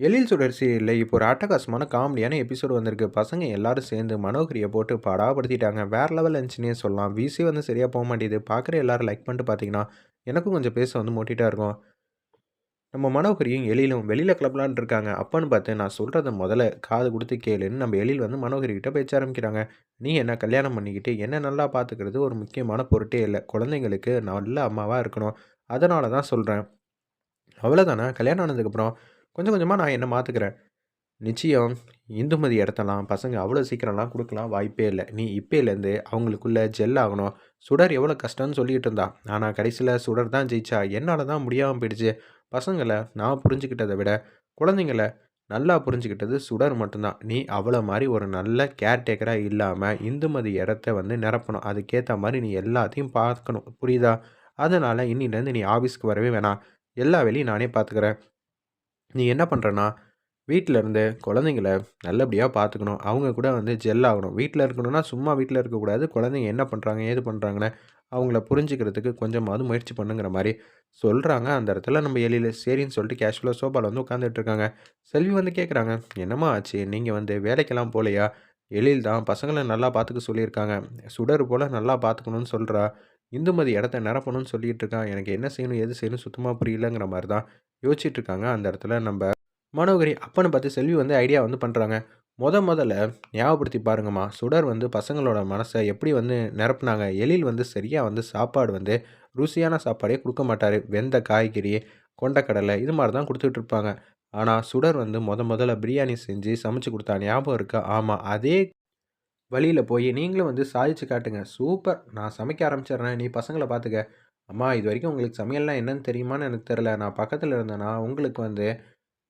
எழில் சுடர் சீரியலில் இப்போ ஒரு அட்டகாசமான காமெடியான எபிசோடு வந்திருக்கு. பசங்க எல்லாரும் சேர்ந்து மனோகரியை போட்டு படாப்படுத்திட்டாங்க வேற லெவல் இருந்துச்சுன்னே சொல்லலாம். விசி வந்து சரியாக போக மாட்டேது பார்க்குற எல்லாரும் லைக் பண்ணிட்டு பார்த்தீங்கன்னா எனக்கும் கொஞ்சம் பேச வந்து மோட்டிட்டாக இருக்கும். நம்ம மனோகரியும் எழிலும் வெளியில் கிளம்பலான் இருக்காங்க. அப்பன்னு பார்த்து நான் சொல்கிறத முதல்ல காது கொடுத்து கேளுன்னு நம்ம எழில் வந்து மனோகரிக்கிட்ட பேச ஆரம்பிக்கிறாங்க. நீ என்ன கல்யாணம் பண்ணிக்கிட்டு என்ன நல்லா பார்த்துக்கிறது ஒரு முக்கியமான பொருட்டே இல்லை. குழந்தைங்களுக்கு நல்ல அம்மாவாக இருக்கணும். அதனால தான் சொல்கிறேன் அவ்வளோதானே கல்யாணம் ஆனதுக்கப்புறம் கொஞ்சம் கொஞ்சமாக நான் என்ன மாற்றுக்கிறேன் நிச்சயம் இந்துமதி இடத்தெல்லாம் பசங்க அவ்வளோ சீக்கிரம்லாம் கொடுக்கலாம். வாய்ப்பே இல்லை. நீ இப்போலேருந்து அவங்களுக்குள்ளே ஜெல் ஆகணும். சுடர் எவ்வளோ கஷ்டம்னு சொல்லிகிட்டு இருந்தா. ஆனால் கடைசியில் சுடர் தான் ஜெயிச்சா என்னால் தான் முடியாமல் போயிடுச்சு. பசங்களை நான் புரிஞ்சுக்கிட்டதை விட குழந்தைங்கள நல்லா புரிஞ்சுக்கிட்டது சுடர் மட்டும்தான். நீ அவ்வளோ மாதிரி ஒரு நல்ல கேர்டேக்கராக இல்லாமல் இந்துமதி இடத்த வந்து நிரப்பணும். அதுக்கேற்ற மாதிரி நீ எல்லாத்தையும் பார்க்கணும். புரியுதா? அதனால் இன்னிலேருந்து நீ ஆஃபீஸ்க்கு வரவே வேணாம். எல்லா வேலையும் நானே பார்த்துக்கிறேன். நீ என்ன பண்ணுறன்னா வீட்டில் இருந்து குழந்தைங்கள நல்லபடியாக பார்த்துக்கணும் அவங்க கூட வந்து ஜெல் ஆகணும். வீட்டில் இருக்கணும்னா சும்மா வீட்டில் இருக்கக்கூடாது குழந்தைங்க என்ன பண்ணுறாங்க ஏது பண்ணுறாங்கன்னு அவங்கள புரிஞ்சுக்கிறதுக்கு கொஞ்சமாவது முயற்சி பண்ணுங்கிற மாதிரி சொல்கிறாங்க அந்த இடத்துல நம்ம எளியில் சரின்னு சொல்லிட்டு கேஷுவலாக சோபாவில் வந்து உட்காந்துட்டு இருக்காங்க. செல்வி வந்து கேட்குறாங்க என்னம்மா ஆச்சு? நீங்கள் வந்து வேலைக்கெல்லாம் போகலையா எழில் தான் பசங்களை நல்லா பார்த்துக்க சொல்லியிருக்காங்க. சுடர் போல் நல்லா பார்த்துக்கணும்னு சொல்கிறா இந்துமதி இடத்த நிரப்பணும்னு சொல்லிட்டு இருக்கான் எனக்கு என்ன செய்யணும் எது செய்யணும் சுத்தமாக புரியலங்கிற மாதிரி தான் யோசிச்சுட்டு இருக்காங்க அந்த இடத்துல நம்ம மனோகரி அப்பன்னு பார்த்து செல்வி வந்து ஐடியா வந்து பண்ணுறாங்க முத முதல்ல ஞாபகப்படுத்தி பாருங்கம்மா. சுடர் வந்து பசங்களோட மனசை எப்படி வந்து நிரப்புனாங்க. எழில் வந்து சரியாக வந்து சாப்பாடு வந்து ருசியான சாப்பாடே கொடுக்க மாட்டார். வெந்த காய்கறி கொண்டக்கடலை இது மாதிரி தான் கொடுத்துட்டு இருப்பாங்க ஆனால் சுடர் வந்து முத முதல்ல பிரியாணி செஞ்சு சமைச்சு கொடுத்தா ஞாபகம் இருக்கா? ஆமாம் அதே வழியில் போய் நீங்களும் வந்து சாதிச்சு காட்டுங்க. சூப்பர். நான் சமைக்க ஆரம்பிச்சிடுறேன். நீ பசங்களை பார்த்துக்க அம்மா இது வரைக்கும் உங்களுக்கு சமையல்லாம் என்னன்னு தெரியுமான்னு எனக்கு தெரில நான் பக்கத்தில் இருந்தேன்னா உங்களுக்கு வந்து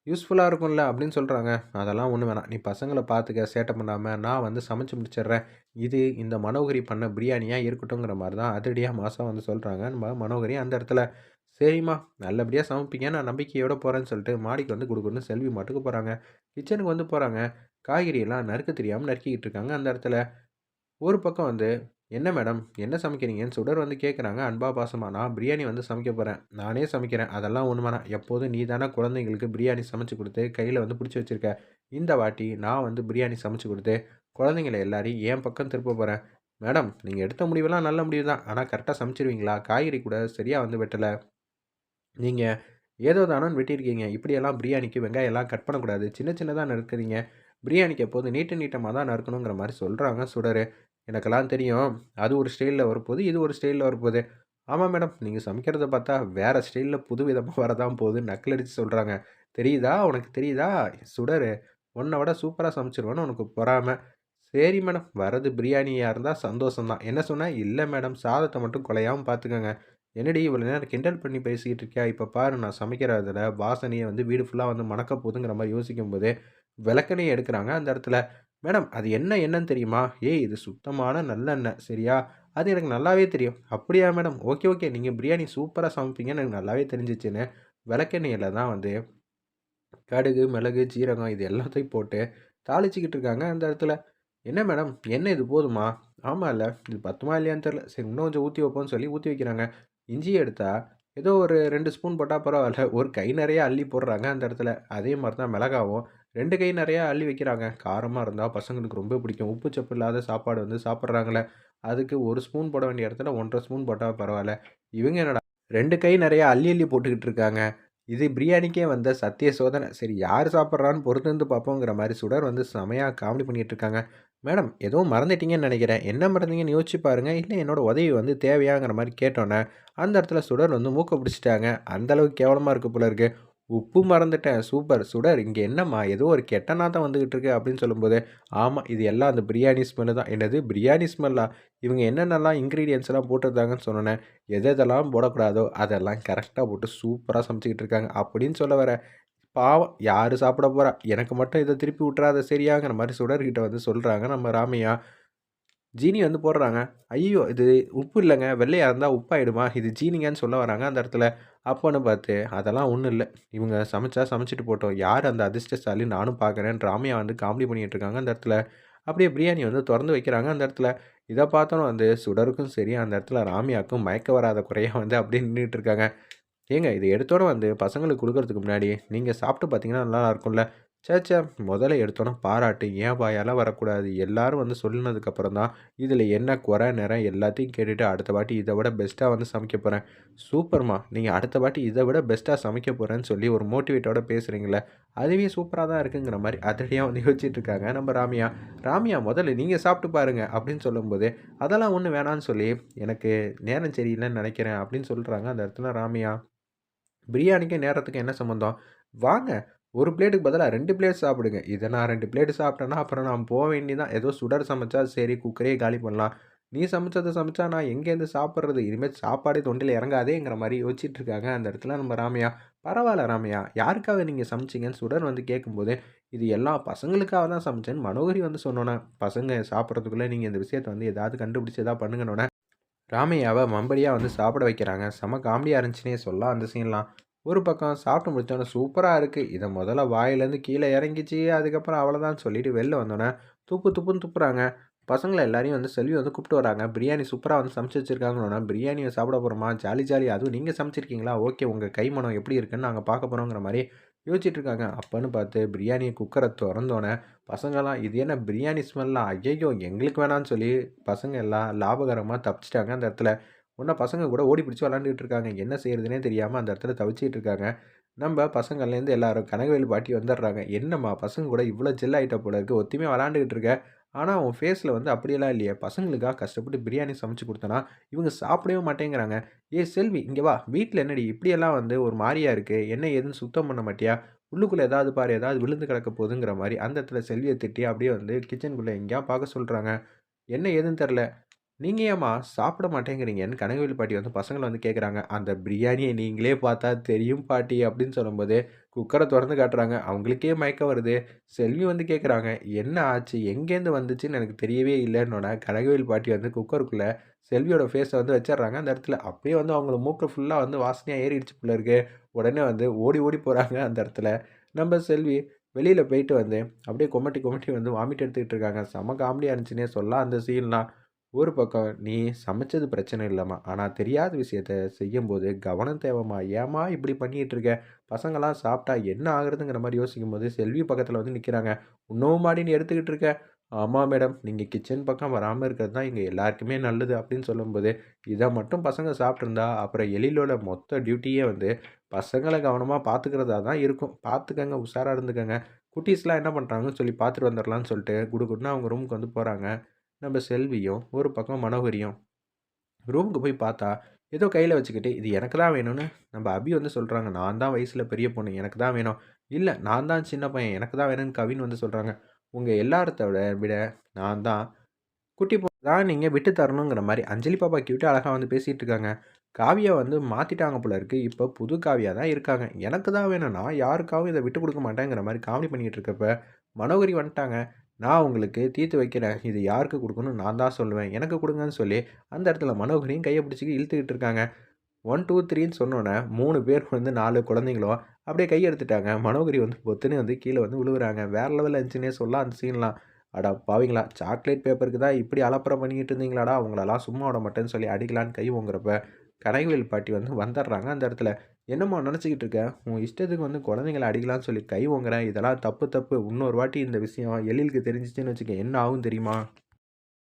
யூஸ்ஃபுல்லாக இருக்கும்ல அப்படின்னு சொல்கிறாங்க அதெல்லாம் ஒன்று வேணாம். நீ பசங்களை பார்த்துக்க சேட்டை பண்ணாமல் நான் வந்து சமைச்சு முடிச்சிடுறேன். இது இந்த மனோகரி பண்ண பிரியாணியாக இருக்கட்டும்ங்கிற மாதிரி தான் அதிரடியாக மாதம் வந்து சொல்கிறாங்க நம்ம மனோகரி அந்த இடத்துல. சரிம்மா. நல்லபடியாக சமைப்பீங்க. நான் நம்பிக்கையோடு போகிறேன்னு சொல்லிட்டு மாடிக்கு வந்து கொடுக்கணும்னு செல்வி மாட்டுக்கு போகிறாங்க கிச்சனுக்கு வந்து போகிறாங்க காய்கறியெல்லாம் நறுக்க தெரியாமல் நறுக்கிக்கிட்டு இருக்காங்க. அந்த இடத்துல ஒரு பக்கம் வந்து என்ன மேடம்? என்ன சமைக்கிறீங்கன்னு? சுடர் வந்து கேட்குறாங்க அன்பா பாசமா நான் பிரியாணி வந்து சமைக்க போகிறேன் நானே சமைக்கிறேன். அதெல்லாம் உண்மைனா எப்போதும் நீ தானே குழந்தைங்களுக்கு பிரியாணி சமைச்சு கொடுத்து கையில் வந்து பிடிச்சி வச்சுருக்க. இந்த வாட்டி நான் வந்து பிரியாணி சமைச்சு கொடுத்து குழந்தைங்கள எல்லாரையும் என் பக்கம் திருப்ப போகிறேன் மேடம் நீங்கள் எடுத்த முடிவெல்லாம் நல்ல முடிவு தான். ஆனால் கரெக்டாக சமைச்சிருவீங்களா? காய்கறி கூட சரியாக வந்து வெட்டலை. நீங்கள் ஏதோ தானோன்னு வெட்டியிருக்கீங்க. இப்படியெல்லாம் பிரியாணிக்கு வெங்காயம் எல்லாம் கட் பண்ணக்கூடாது. சின்ன சின்னதாக நறுக்குறீங்க பிரியாணிக்கு எப்போது நீட்ட நீட்டமாக தான் நறுக்கணுங்கிற மாதிரி சொல்கிறாங்க சுடர். எனக்கெல்லாம் தெரியும். அது ஒரு ஸ்டைலில் வரப்போகுது இது ஒரு ஸ்டைலில் வரப்போகுது. ஆமாம் மேடம் நீங்கள் சமைக்கிறத பார்த்தா வேறு ஸ்டைலில் புது விதமாக வரதான் போகுது நக்கலடிச்சு சொல்கிறாங்க தெரியுதா? உனக்கு தெரியுதா? சுடர் உன்னை விட சூப்பராக சமைச்சிருவேன்னு உனக்கு பொறாமல் சரி மேடம் வரது பிரியாணியாக இருந்தால் சந்தோஷம்தான் என்ன சொன்னால் இல்லை மேடம் சாதத்தை மட்டும் குலையாமல் பார்த்துக்கோங்க என்னடி இவ்வளோ நேரம் கிண்டல் பண்ணி பேசிக்கிட்டு இருக்கியா? இப்போ பாரு நான் சமைக்கிறதில் வாசனையை வந்து வீடு ஃபுல்லாக வந்து மணக்க போதுங்கிற மாதிரி யோசிக்கும் போது விளக்கணையை எடுக்கிறாங்க. அந்த இடத்துல மேடம் அது என்ன என்னன்னு தெரியுமா? ஏய் இது சுத்தமான நல்லெண்ணெய் சரியா? அது எனக்கு நல்லாவே தெரியும். அப்படியா மேடம்? Okay okay. நீங்கள் பிரியாணி சூப்பராக சமைப்பீங்கன்னு எனக்கு நல்லாவே தெரிஞ்சிச்சுன்னு. விளக்கெண்ணெயில் தான் வந்து கடுகு மிளகு ஜீரகம் இது எல்லாத்தையும் போட்டு தாளிச்சிக்கிட்டு இருக்காங்க அந்த இடத்துல. என்ன மேடம்? என்ன இது போதுமா? ஆமாம் இல்லை. இது பத்துமா இல்லையான்னு தெரில சரி இன்னும் கொஞ்சம் ஊற்றி வைப்போம்னு சொல்லி ஊற்றி வைக்கிறாங்க. இஞ்சியை எடுத்தால் ஏதோ ஒரு ரெண்டு ஸ்பூன் போட்டால் பரவாயில்ல. ஒரு கை நிறைய அள்ளி போடுறாங்க அந்த இடத்துல. அதே மாதிரி தான் மிளகாவும். ரெண்டு கை நிறையா அள்ளி வைக்கிறாங்க. காரமாக இருந்தால் பசங்களுக்கு ரொம்ப பிடிக்கும். உப்பு சப்பு இல்லாத சாப்பாடு வந்து சாப்பிட்றாங்களே அதுக்கு ஒரு ஸ்பூன் போட வேண்டிய இடத்துல ஒன்றரை ஸ்பூன் போட்டால் பரவாயில்ல. இவங்க என்னடா ரெண்டு கை நிறையா அள்ளி அள்ளி போட்டுக்கிட்டு இருக்காங்க. இது பிரியாணிக்கே வந்த சத்திய சோதனை. சரி யார் சாப்பிட்றான்னு பொறுத்து இருந்து பார்ப்போங்கிற மாதிரி சுடர் வந்து செமையாக காமெடி பண்ணிகிட்டு இருக்காங்க. மேடம் எதுவும் மறந்துட்டீங்கன்னு நினைக்கிறேன். என்ன மறந்தீங்கன்னு யோசிச்சு பாருங்கள் இல்லை என்னோடய உதவி வந்து தேவையாங்கிற மாதிரி கேட்டோன்னே அந்த இடத்துல சுடர் வந்து மூக்க பிடிச்சிட்டாங்க. அந்தளவுக்கு கேவலமாக இருக்குது போல இருக்குது உப்பு மறந்துட்டேன். சூப்பர். சுடர். இங்கே என்னம்மா? ஏதோ ஒரு கெட்ட நாத்தம் வந்துக்கிட்டு இருக்கு அப்படின்னு சொல்லும்போது ஆமாம் இது எல்லாம் அந்த பிரியாணி ஸ்மெல்லு தான். என்னது? பிரியாணி ஸ்மெல்லா இவங்க என்னென்னலாம் இன்க்ரீடியன்ஸ் எல்லாம் போட்டிருந்தாங்கன்னு சொன்னேன் எது எதெல்லாம் போடக்கூடாதோ அதெல்லாம் கரெக்டாக போட்டு சூப்பராக சமைச்சிக்கிட்டு இருக்காங்க. அப்படின்னு சொல்ல வர பாவம் யார் சாப்பிட போகிறா எனக்கு மட்டும் இதை திருப்பி விட்றாத சரியாங்கிற மாதிரி சுடர்கிட்ட வந்து சொல்கிறாங்க நம்ம ராமையா. ஜீனி வந்து போடுறாங்க. ஐயோ இது உப்பு இல்லைங்க. வெள்ளையாக இருந்தால் உப்பாயிடுமா? இது ஜீனிங்கன்னு சொல்ல வராங்க அந்த இடத்துல. அப்போன்னு பார்த்து அதெல்லாம் ஒன்றும் இல்லை. இவங்க சமைச்சா சமைச்சிட்டு போட்டோம். யார் அந்த அதிர்ஷ்டசாலி? நானும் பார்க்குறேன். ராமையா வந்து காமெடி பண்ணிகிட்டு இருக்காங்க அந்த இடத்துல. அப்படியே பிரியாணி வந்து திறந்து வைக்கிறாங்க அந்த இடத்துல. இதை பார்த்தோம் வந்து சுடருக்கும் சரி அந்த இடத்துல ராமியாவுக்கும் மயக்க வராத குறையாக வந்து அப்படியே நின்றுட்டு இருக்காங்க. ஏங்க இது எடுத்தோட வந்து பசங்களுக்கு கொடுக்கறதுக்கு முன்னாடி, நீங்கள் சாப்பிட்டு பார்த்தீங்கன்னா நல்லா இருக்கும்ல. ச்சே முதல்ல எடுத்தோன்னே பாராட்டு ஏன் வாயால வரக்கூடாது. எல்லாரும் வந்து சொல்லினதுக்கப்புறம் தான், இதில் என்ன குறை, நேரம் எல்லாத்தையும் கேட்டுட்டு அடுத்த வாட்டி இதை விட பெஸ்ட்டாக வந்து சமைக்க போகிறேன் சூப்பர்மா நீங்கள் அடுத்த வாட்டி இதை விட பெஸ்ட்டாக சமைக்க போகிறேன்னு சொல்லி ஒரு மோட்டிவேட்டோட பேசுகிறீங்களே அதுவே சூப்பராக தான் இருக்குங்கிற மாதிரி அதிரடியாக வந்து யோசிச்சுட்டு இருக்காங்க நம்ம ராமியா. ராமியா முதல்ல நீங்கள் சாப்பிட்டு பாருங்க அப்படின்னு சொல்லும்போது, அதெல்லாம் ஒன்றும் வேணான்னு சொல்லி, எனக்கு நேரம் சரியில்லைன்னு நினைக்கிறேன் அப்படின்னு சொல்கிறாங்க அந்த இடத்துல ராமியா. பிரியாணிக்கும் நேரத்துக்கும் என்ன சம்மந்தம்? வாங்க ஒரு பிளேட்டுக்கு பதிலாக ரெண்டு பிளேட் சாப்பிடுங்க. இதை நான் ரெண்டு பிளேட் சாப்பிட்டேன்னா, அப்புறம் நான் போக வேண்டியதான். ஏதோ சுடர் சமைச்சா சரி குக்கரே காலி பண்ணலாம். நீ சமைச்சத சமைச்சா நான் எங்கேருந்து சாப்பிட்றது இனிமேல் சாப்பாடே தொண்டில் இறங்காதேங்கிற மாதிரி யோசிச்சுட்டு இருக்காங்க அந்த இடத்துல நம்ம ராமையா. பரவாயில்ல ராமையா, யாருக்காக நீங்கள் சமைச்சீங்கன்னு சுடர் வந்து கேட்கும்போது, இது எல்லாம் பசங்களுக்காக தான் சமைச்சேன்னு மனோகரி வந்து சொன்னோன்னே பசங்க சாப்பிட்றதுக்குள்ளே நீங்கள் இந்த விஷயத்தை வந்து ஏதாவது கண்டுபிடிச்சி ஏதாவது பண்ணுங்கன்னோனே, ராமையாவை மம்படியாக வந்து சாப்பிட வைக்கிறாங்க. செம காமெடியாக இருந்துச்சுன்னே சொல்லலாம் அந்த சீன்லாம். ஒரு பக்கம் சாப்பிட்டு முடித்தோன்னே சூப்பராக இருக்குது இதை முதல்ல வாயிலேருந்து கீழே இறங்கிச்சு. அதுக்கப்புறம் அவ்வளோதான் சொல்லிட்டு வெளில வந்தோன்னே துப்பு துப்புன்னு துப்புறாங்க. பசங்களை எல்லாரையும் வந்து செல்வி வந்து கூப்பிட்டு வராங்க. பிரியாணி சூப்பராக வந்து சமைச்சு வச்சுருக்காங்கன்னா பிரியாணியை சாப்பிட போறோமா? Jolly jolly. அதுவும் நீங்கள் சமைச்சிருக்கீங்களா? ஓகே. உங்கள் கைமணம் எப்படி இருக்குன்னு நாங்கள் பார்க்க போறோங்கிற மாதிரி யோசிச்சுட்டு இருக்காங்க. அப்போன்னு பார்த்து பிரியாணி குக்கரை திறந்தோன்னே பசங்களாம் இது என்ன பிரியாணி ஸ்மெல்லாம் ஐயோ எங்களுக்கு வேணான்னு சொல்லி பசங்க எல்லாம் லாபகரமாக தப்பிச்சிட்டாங்க அந்த இடத்துல. ஒன்றா பசங்க கூட ஓடி பிடிச்சி விளாண்டுட்டு இருக்காங்க. என்ன செய்கிறதுனே தெரியாமல் அந்த இடத்துல தவிச்சிட்டு இருக்காங்க. நம்ப பசங்கள்லேருந்து எல்லாரும் கனகவேல் பாட்டி வந்துடுறாங்க. "என்னம்மா பசங்க கூட இவ்வளோ ஜெல் ஆகிட்ட போல இருக்குது ஒத்தியுமே விளாண்டுக்கிட்டு இருக்க. ஆனால் அவன் ஃபேஸில் வந்து அப்படியெல்லாம் இல்லையே. பசங்களுக்காக கஷ்டப்பட்டு பிரியாணி சமைச்சு குடுத்தேன்னா, இவங்க சாப்பிடவே மாட்டேங்கிறாங்க. ஏ செல்வி இங்கே வா. வீட்டில் என்னடி இப்படியெல்லாம் வந்து ஒரு மாதிரியாக இருக்குது என்ன ஏதுன்னு சுத்தம் பண்ண மாட்டியா? உள்ளுக்குள்ள ஏதாவது பாரு. ஏதாவது விழுந்து கிடக்க போதுங்கிற மாதிரி அந்த இடத்துல செல்வியை திட்டி அப்படியே வந்து கிச்சனுக்குள்ளே எங்கேயா பார்க்க சொல்கிறாங்க என்ன ஏதுன்னு தெரில நீங்கள் ஏம்மா சாப்பிட மாட்டேங்கிறீங்கன்னு கனகவேல் பாட்டி வந்து பசங்களை வந்து கேட்குறாங்க. அந்த பிரியாணியை நீங்களே பார்த்தா தெரியும் பாட்டி அப்படின்னு சொல்லும்போது, குக்கரை திறந்து காட்டுறாங்க. அவங்களுக்கே மயக்கம் வருது. செல்வி வந்து கேட்குறாங்க, என்ன ஆச்சு? எங்கேருந்து வந்துச்சுன்னு எனக்கு தெரியவே இல்லைன்னொன்னே கனகவேல் பாட்டி வந்து குக்கருக்குள்ளே செல்வியோட ஃபேஸை வந்து வச்சிடுறாங்க அந்த இடத்துல. அப்படியே வந்து அவங்கள மூக்கில் ஃபுல்லாக வந்து வாசனையாக ஏறிடுச்சு பிள்ளை இருக்கு. உடனே வந்து ஓடி ஓடி போகிறாங்க அந்த இடத்துல. நம்ம செல்வி வெளியில் போயிட்டு வந்து அப்படியே கொமட்டி கொமட்டி வந்து வாமிட் எடுத்துக்கிட்டு இருக்காங்க. செம காமெடியாக இருந்துச்சுன்னே சொல்லலாம் அந்த சீன்லாம். ஒரு பக்கம் நீ சமைச்சது பிரச்சனை இல்லைம்மா ஆனால் தெரியாத விஷயத்த செய்யும்போது கவனம் தேவைம்மா. ஏம்மா இப்படி பண்ணிகிட்டு இருக்க? பசங்களாம் சாப்பிட்டா என்ன ஆகுறதுங்கிற மாதிரி யோசிக்கும் போது செல்வி பக்கத்தில் வந்து நிற்கிறாங்க உணவு நீ எடுத்துக்கிட்டு இருக்க?" ஆமாம் மேடம். நீங்கள் கிச்சன் பக்கம் வராமல் இருக்கிறது தான் இங்கே எல்லாருக்குமே நல்லது." அப்படின்னு சொல்லும்போது, இதை மட்டும் பசங்க சாப்பிட்ருந்தா அப்புறம் எழிலோட மொத்த டியூட்டியே வந்து பசங்களை கவனமாக பார்த்துக்கிறதா தான் இருக்கும். பார்த்துக்கங்க, உஷாராக இருந்துக்கங்க. குட்டீஸ்லாம் என்ன பண்ணுறாங்கன்னு சொல்லி பார்த்துட்டு வந்துடலான்னு சொல்லிட்டு குடுக்குன்னு அவங்க ரூமுக்கு வந்து போகிறாங்க நம்ம செல்வியும், ஒரு பக்கம் மனோகரியும். ரூமுக்கு போய் பார்த்தா, ஏதோ கையில் வச்சுக்கிட்டு, "இது எனக்கு தான் வேணும்னு" நம்ம அபி வந்து சொல்கிறாங்க "நான் தான் வயசில் பெரிய பொண்ணு. எனக்கு தான் வேணும்." இல்லை நான் தான் சின்ன பையன். எனக்கு தான் வேணும்னு" கவின் வந்து சொல்கிறாங்க உங்கள் எல்லாரத்த விட நான் தான் குட்டி பொண்ணு தான் நீங்கள் விட்டு தரணுங்கிற மாதிரி அஞ்சலி பாப்பா கிட்ட அழகாக வந்து பேசிகிட்டு இருக்காங்க. காவியா வந்து மாற்றிட்டாங்க போல இருக்குது இப்போ புது காவியா தான் இருக்காங்க. "எனக்கு தான் வேணும்னா யாருக்காவும் யாருக்காகவும் விட்டு கொடுக்க மாட்டேங்கிற" மாதிரி காமெடி பண்ணிகிட்டு இருக்கப்ப, மனோகரி வந்துட்டாங்க. "நான் உங்களுக்கு தீர்த்து வைக்கிறேன். இது யாருக்கு கொடுக்கணும்னு நான் தான் சொல்லுவேன். எனக்கு கொடுங்கன்னு சொல்லி அந்த இடத்துல மனோகரியும் கையை பிடிச்சு இழுத்துக்கிட்டு இருக்காங்க. ஒன் டூ த்ரீன்னு சொன்னோன்னே மூணு பேர் வந்து நாலு குழந்தைங்களும் அப்படியே கை எடுத்துட்டாங்க. மனோகரி வந்து பொத்துன்னு வந்து கீழே வந்து விழுவுறாங்க வேற லெவலில் இருந்துச்சுன்னே சொல்லலாம் அந்த சீன்லாம். அடா பாவிங்களா! சாக்லேட் பேப்பருக்கு தான் இப்படி அலப்பறம் பண்ணிக்கிட்டு இருந்தீங்களாடா! அவங்களெல்லாம் சும்மா விட மாட்டேன்னு" சொல்லி அடிக்கலான்னு கை ஓங்குறப்ப, கனகவேலு பாட்டி வந்து வந்துடுறாங்க அந்த இடத்துல. "என்னம்மா நினச்சிக்கிட்டு இருக்க? உன் இஷ்டத்துக்கு வந்து குழந்தைங்கள அடிக்கலான்னு சொல்லி கை ஓங்குற. இதெல்லாம் தப்பு தப்பு. இன்னொரு வாட்டி இந்த விஷயம் எழிலுக்கு தெரிஞ்சிச்சுன்னு வச்சுக்க என்ன ஆகும் தெரியுமா?"